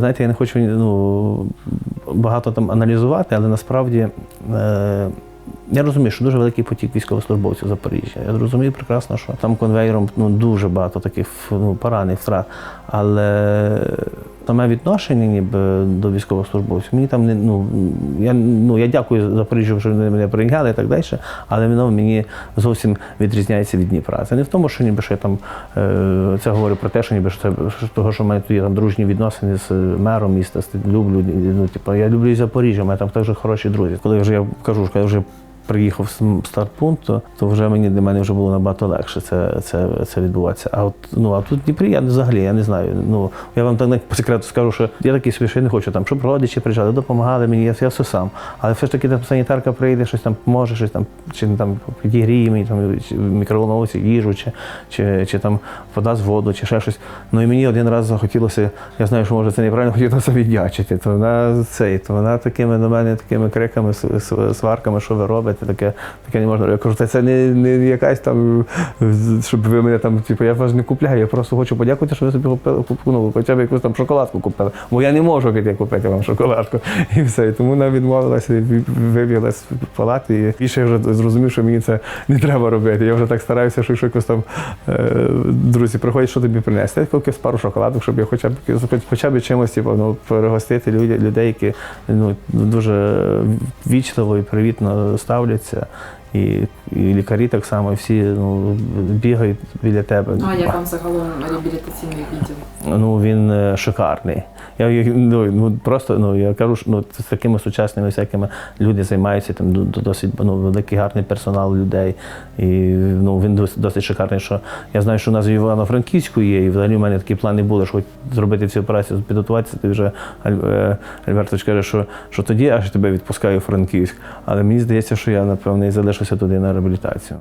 Знаєте, я не хочу ну, багато там аналізувати, але насправді е, я розумію, що дуже великий потік військовослужбовців Запоріжжя. Я розумію прекрасно, що там конвейером ну, дуже багато таких ну, поранених втрат. Але саме відношення ніби до військовослужбовців, мені там не ну я ну я дякую Запоріжжю, що вони мене прийняли і так далі, але воно мені зовсім відрізняється від Дніпра. Це не в тому, що ніби що я там е, це говорю про те, що ніби що це що того, що в мене тут є там дружні відносини з мером міста. Люблю ну, типу, я люблю і Запоріжжя, у мене там також хороші друзі. Коли вже я кажу, що я вже приїхав м- старт-пункт, то, вже мені для мене вже було набагато легше це, це, це відбуватися. А от ну а тут в Дніпрі я взагалі я не знаю. Ну я вам так по секрету скажу, що я такий собі, що не хочу там, щоб родичі приїжджали, допомагали мені, я, я все сам. Але все ж таки там санітарка прийде, щось там може, щось там, чи там підігріє мені там в мікроволновці їжу, чи, чи, чи там подасть воду, чи ще щось. Ну і мені один раз захотілося, я знаю, що може це неправильно хотілося віддячити. То вона цей, то вона такими до мене такими криками, сварками, що ви робите, таке, таке не можна. Я кажу, це не, не якась там, щоб ви мене там, типу, я вас не купляю, я просто хочу подякувати, що ви собі купили, ну, хоча б якусь там шоколадку купили. Бо я не можу піти купити вам шоколадку. І все. І тому вона відмовилася, вибігла з палати. І більше я вже зрозумів, що мені це не треба робити. Я вже так стараюся, що якось там е, друзі приходять, що тобі принести, якусь пару шоколадок, щоб я хоча б хоча б чимось типу, ну, перегостити людей, які ну, дуже вічливо і привітно ставляться. І, і лікарі так само, всі ну, бігають біля тебе. А як вам загалом реабілітаційний відділ? Ну він е, шикарний. Я ну, ну просто ну я кажу, що ну з такими сучасними всякими люди займаються там досить ну, великий гарний персонал людей. І ну він досить, досить шикарний. Що я знаю, що у нас в Івано-Франківську є, і взагалі в мене такі плани були, що хоч зробити цю операцію, підготуватися. Ти вже е, Альбертович каже, що, що тоді аж тебе відпускаю у Франківськ. Але мені здається, що я напевне і залишуся туди на реабілітацію.